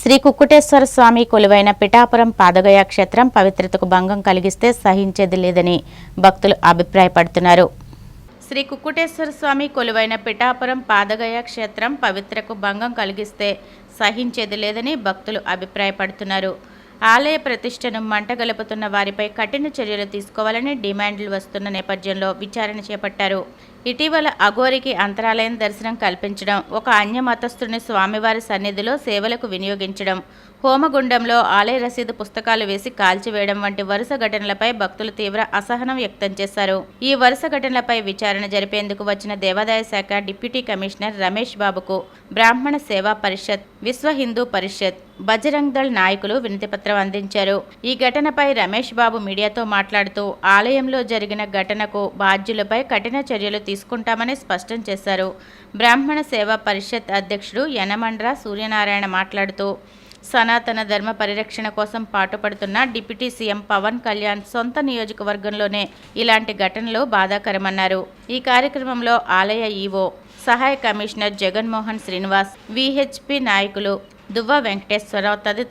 శ్రీ కుక్కుటేశ్వర స్వామి కొలువైన పిఠాపురం పాదగయ క్షేత్రం పవిత్రతకు భంగం కలిగిస్తే సహించేది లేదని భక్తులు అభిప్రాయపడుతున్నారు. శ్రీ కుక్కుటేశ్వర స్వామి కొలువైన పిఠాపురం పాదగయ క్షేత్రం పవిత్రకు భంగం కలిగిస్తే సహించేది లేదని భక్తులు అభిప్రాయపడుతున్నారు. ఆలయ ప్రతిష్టను మంటగలుపుతున్న వారిపై కఠిన చర్యలు తీసుకోవాలని డిమాండ్లు వస్తున్న నేపథ్యంలో విచారణ చేపట్టారు. ఇటీవల అఘోరికి అంతరాలయం దర్శనం కల్పించడం ఒక అన్యమతస్థుని స్వామివారి సన్నిధిలో సేవలకు వినియోగించడం హోమగుండంలో ఆలయ రసీదు పుస్తకాలు వేసి కాల్చివేయడం వంటి వరుస ఘటనలపై భక్తులు తీవ్ర అసహనం వ్యక్తం చేశారు. ఈ వరుస ఘటనలపై విచారణ జరిపేందుకు వచ్చిన దేవాదాయ శాఖ డిప్యూటీ కమిషనర్ రమేష్ బాబుకు బ్రాహ్మణ సేవా పరిషత్ విశ్వ హిందూ పరిషత్ బజరంగ్ దళ్ నాయకులు వినతిపత్రం అందించారు. ఈ ఘటనపై రమేష్ బాబు మీడియాతో మాట్లాడుతూ ఆలయంలో జరిగిన ఘటనకు బాధ్యులపై కఠిన చర్యలు తీసుకుంటామని స్పష్టం చేశారు. బ్రాహ్మణ సేవా పరిషత్ అధ్యక్షుడు యనమండ్ర సూర్యనారాయణ మాట్లాడుతూ సనాతన ధర్మ పరిరక్షణ కోసం పాటుపడుతున్న డిప్యూటీ సీఎం పవన్ కళ్యాణ్ సొంత నియోజకవర్గంలోనే ఇలాంటి ఘటనలు బాధాకరమన్నారు. ఈ కార్యక్రమంలో ఆలయ ఈవో సహాయ కమిషనర్ జగన్మోహన్ శ్రీనివాస్ విహెచ్పి నాయకులు దువ్వ వెంకటేశ్వరరావు తదితర